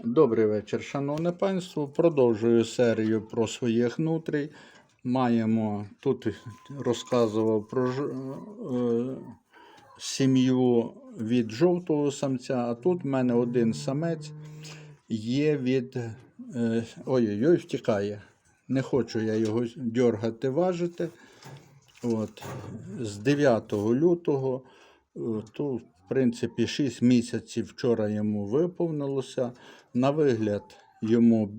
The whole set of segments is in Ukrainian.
Добрий вечір, шановне панство. Продовжую серію про своїх нутрій. Маємо тут розказував про ж- е, сім'ю від жовтого самця, а тут в мене один самець є від. е, Ой-ой-ой, втікає. Не хочу я його дергати, важити. От. З 9 лютого, е, то, в принципі, 6 місяців вчора йому виповнилося. На вигляд йому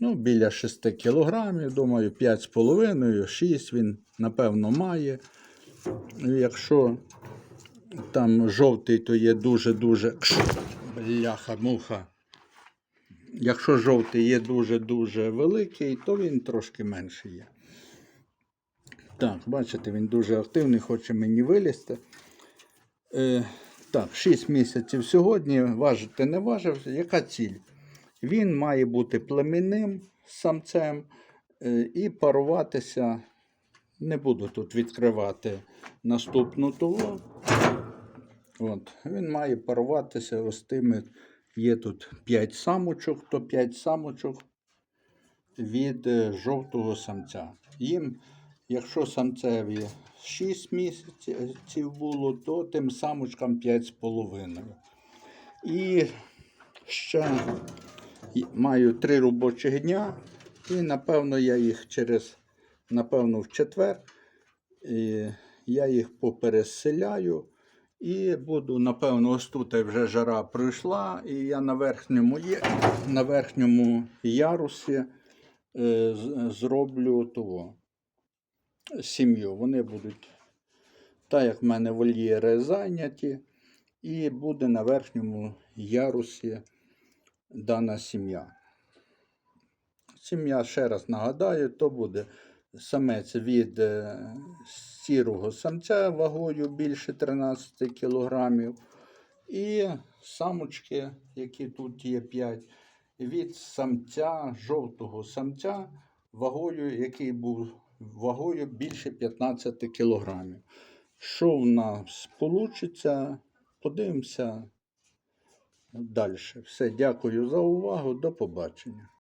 ну, біля 6 кілограмів, думаю, 5,5, 6 він, напевно, має. Якщо там жовтий, то є дуже-дуже. Бляха-муха. Якщо жовтий є дуже-дуже великий, то він трошки менший є. Так, бачите, він дуже активний, хоче мені вилізти. Е, так, 6 місяців сьогодні, важити не важив. Яка ціль? Він має бути племінним самцем е, і паруватися. Не буду тут відкривати наступну тулу. От, він має паруватися ось тими. Є тут 5 самочок, то 5 самочок від е, жовтого самця. Їм, якщо самцеві 6 місяців було, то тим самочкам 5,5. І ще маю 3 робочих дня, і напевно я їх через, напевно, в четвер і я їх попереселяю. І буду, напевно, ось тут вже жара пройшла, і я на верхньому, на верхньому ярусі е, зроблю того сім'ю. Вони будуть, так як в мене вольєри зайняті, і буде на верхньому ярусі дана сім'я. Сім'я, ще раз нагадаю, то буде самець від е, сірого самця вагою більше 13 кг. І самочки, які тут є 5, від самця, жовтого самця, вагою, який був вагою більше 15 кілограмів. Що в нас вийде, подивимося далі. Все, дякую за увагу. До побачення.